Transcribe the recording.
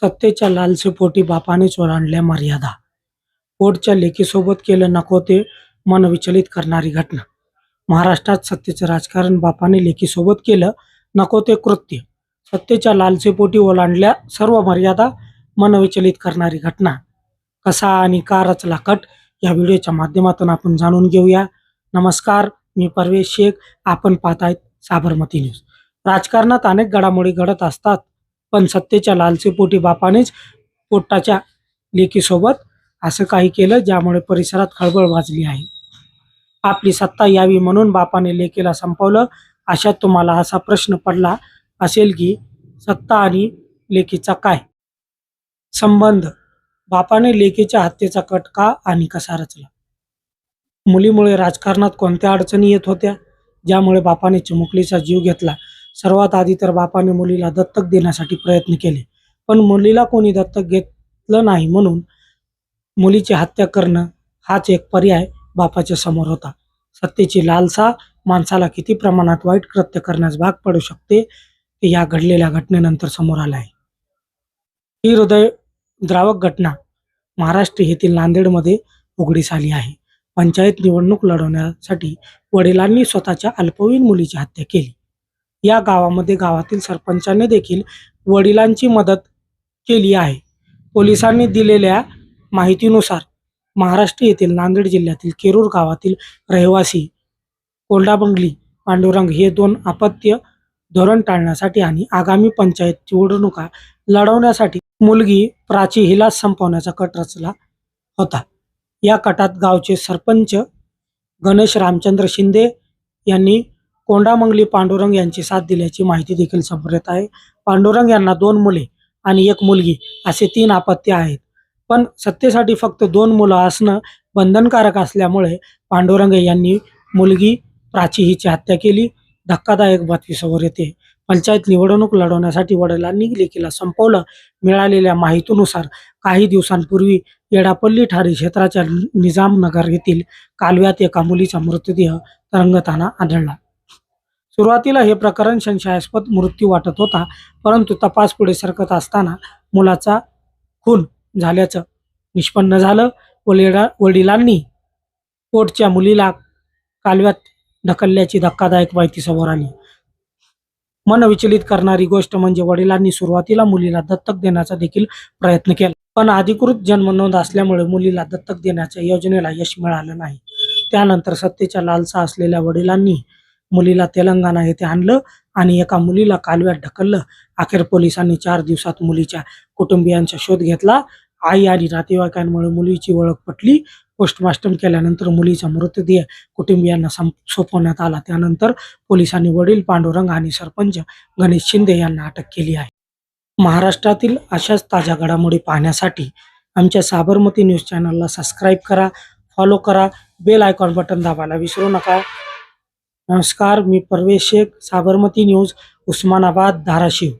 सत्तेच्या लालसेपोटी बापानेच ओलांडल्या मर्यादा. पोटच्या लेकीसोबत केलं नको ते मन विचलित करणारी घटना. महाराष्ट्रात सत्तेचं राजकारण बापाने लेकीसोबत केलं नको ते कृत्य. सत्तेच्या लालसेपोटी ओलांडल्या सर्व मर्यादा मनविचलित करणारी घटना. कसा आणि का रचला कट या व्हिडिओच्या माध्यमातून आपण जाणून घेऊया. नमस्कार मी परवेश शेख. आपण पाहतायत साबरमती न्यूज. राजकारणात अनेक घडामोडी घडत असतात. पण सत्तेच्या लालसेपोटी बापानेच पोटाच्या लेकीसोबत असं काही केलं ज्यामुळे परिसरात खळबळ वाजली आहे. आपली सत्ता यावी म्हणून बापाने लेकीला संपवलं. अशा तुम्हाला असा प्रश्न पडला असेल की सत्ता आणि लेकीचा काय संबंध? बापाने लेकीच्या हत्येचा कट का आणि कसा रचला? मुलीमुळे राजकारणात कोणत्या अडचणी येत होत्या? ज्यामुळे बापाने चिमुकलीचा जीव घेतला. सर्वात आधी तर बापाने मुलीला दत्तक देण्यासाठी प्रयत्न केले. पण मुलीला कोणी दत्तक घेतलं नाही म्हणून मुलीची हत्या करणं हाच एक पर्याय बापाच्या समोर होता. सत्तेची लालसा माणसाला किती प्रमाणात वाईट कृत्य करण्यास भाग पडू शकते हे या घडलेल्या घटनेनंतर समोर आलं आहे ही हृदय द्रावक घटना महाराष्ट्र येथील नांदेडमध्ये उघडीस आली आहे. पंचायत निवडणूक लढवण्यासाठी वडिलांनी स्वतःच्या अल्पवयीन मुलीची हत्या केली. या गावामध्ये गावातील सरपंचाने देखील वडिलांची मदत केली आहे. पोलिसांनी दिलेल्या माहितीनुसार महाराष्ट्र येथील नांदेड जिल्ह्यातील केरूर गावातील रहिवासी कोल्डाबंगली पांडुरंग हे दोन अपत्य धोरण टाळण्यासाठी आणि आगामी पंचायत निवडणुका लढवण्यासाठी मुलगी प्राची हिला संपवण्याचा कट रचला होता. या कटात गावचे सरपंच गणेश रामचंद्र शिंदे यांनी कोंडामंगली पांडुरंग यांची साथ दिल्याची माहिती देखील समोर येत आहे. पांडुरंग यांना दोन मुले आणि एक मुलगी असे तीन आपत्ती आहेत. पण सत्तेसाठी फक्त दोन मुलं असणं बंधनकारक असल्यामुळे पांडुरंग यांनी मुलगी प्राची हिची हत्या केली. धक्कादायक बातमी समोर येते. पंचायत निवडणूक लढवण्यासाठी वडिलांनी लेखीला संपवलं. मिळालेल्या माहितीनुसार काही दिवसांपूर्वी येडापल्ली ठारी क्षेत्राच्या निजामनगर येथील कालव्यात एका मुलीचा मृतदेह तरंगताना आढळला. सुरुवातीला हे प्रकरण संशयास्पद मृत्यू वाटत होता परंतु तपास पुढे सरकत असताना मुलाचा खून झाल्याचं निष्पन्न झालं. वडिलांनी पोटच्या मुलीला कालव्यात ढकलल्याची धक्कादायक माहिती समोर आली. मन विचलित करणारी गोष्ट म्हणजे वडिलांनी सुरुवातीला मुलीला दत्तक देण्याचा देखील प्रयत्न केला. पण अधिकृत जन्म नोंद असल्यामुळे मुलीला दत्तक देण्याच्या योजनेला यश मिळालं नाही. त्यानंतर सत्तेच्या लालसा असलेल्या वडिलांनी मुलीला तेलंगणा येथे आणलं आणि एका मुलीला कालव्यात ढकललं. अखेर पोलिसांनी चार दिवसात मुलीच्या कुटुंबियांचा शोध घेतला. आई आणि नातेवाईकांमुळे मुलीची ओळख पटली. पोस्टमार्टम केल्यानंतर मुलीचा मृतदेह कुटुंबियांना सोपवण्यात आला. त्यानंतर पोलिसांनी वडील पांडुरंग आणि सरपंच गणेश शिंदे यांना अटक केली आहे. महाराष्ट्रातील अशाच ताज्या घडामोडी पाहण्यासाठी आमच्या साबरमती न्यूज चॅनलला सबस्क्राईब करा फॉलो करा बेल आयकॉन बटन दाबायला विसरू नका. नमस्कार मी परवेश शेख साबरमती न्यूज उस्मानाबाद धाराशिव.